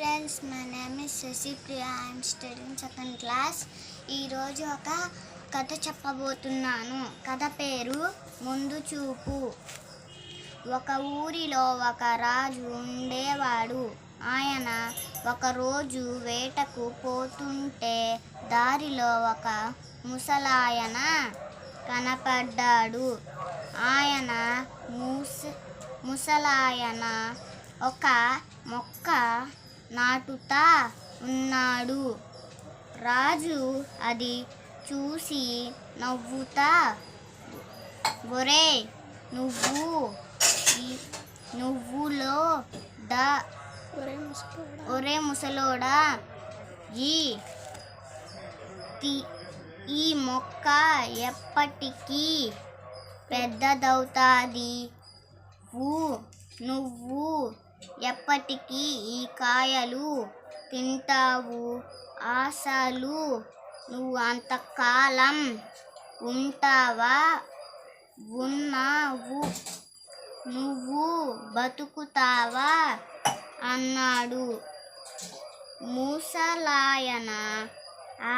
Friends my name is Shashipriya I'm studying second class ఈరోజు ఒక కథ చెప్పబోతున్నాను. కథ పేరు ముందు చూపు. ఒక ఊరిలో ఒక రాజు ఉండేవాడు. ఆయన ఒకరోజు వేటకు పోతుంటే దారిలో ఒక ముసలాయన కనపడ్డాడు. ఆయన ముస ముసలాయన ఒక మొక్క నాటుతా ఉన్నాడు. రాజు అది చూసి నవ్వుతా ఒరే నువ్వు నువ్వులో దా ఒరే ముసలోడా. ఈ ఈ మొక్క ఎప్పటికీ పెద్దదవుతాది. ఊ నువ్వు ఎప్పటికీ ఈ కాయలు తింటావు? ఆశలు నువ్వు అంతకాలం ఉంటావా? ఉన్నావు. నువ్వు బతుకుతావా? అన్నాడు ముసలాయన.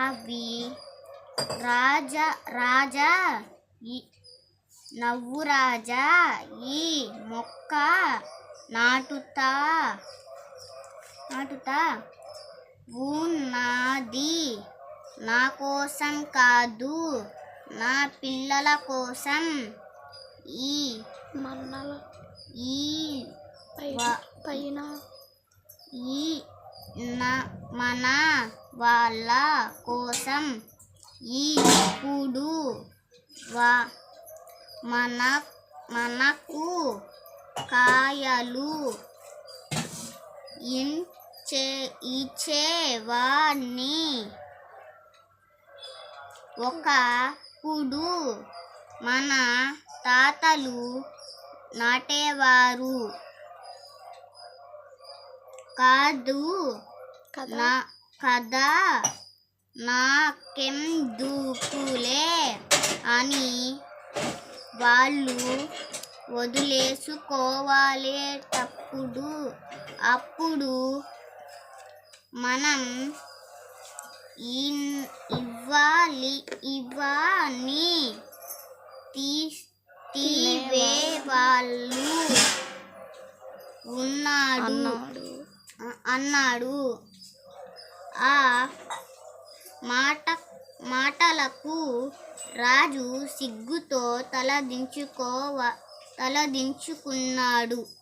అవి రాజా రాజా ఈ- నవ్వు రాజా ఈ మొక్క నాటుతా. నాటుతా. ఉన్నది. నా కోసం కాదు నా పిల్లల కోసం. ఈ మన్నల. ఈ పైన ఈ న- మన వాళ్ళ కోసం. ఈ ఇప్పుడు వా మన మనకు కాయలు ఇంచే ఇచ్చేవాణ్ణి. ఒకప్పుడు మన తాతలు నాటేవారు. కాదు కదా? నా కదా? నాకెందుకులే అని వాళ్ళు వదిలేసుకోవాలేటప్పుడు అప్పుడు మనం ఇన్- ఇవ్వాలి ఇవ్వని తీవే వాళ్ళు ఉన్నాడు. అన్నాడు. అన్నాడు. ఆ మాట మాటలకు రాజు సిగ్గుతో తలదించుకోవ తలదించుకున్నాడు.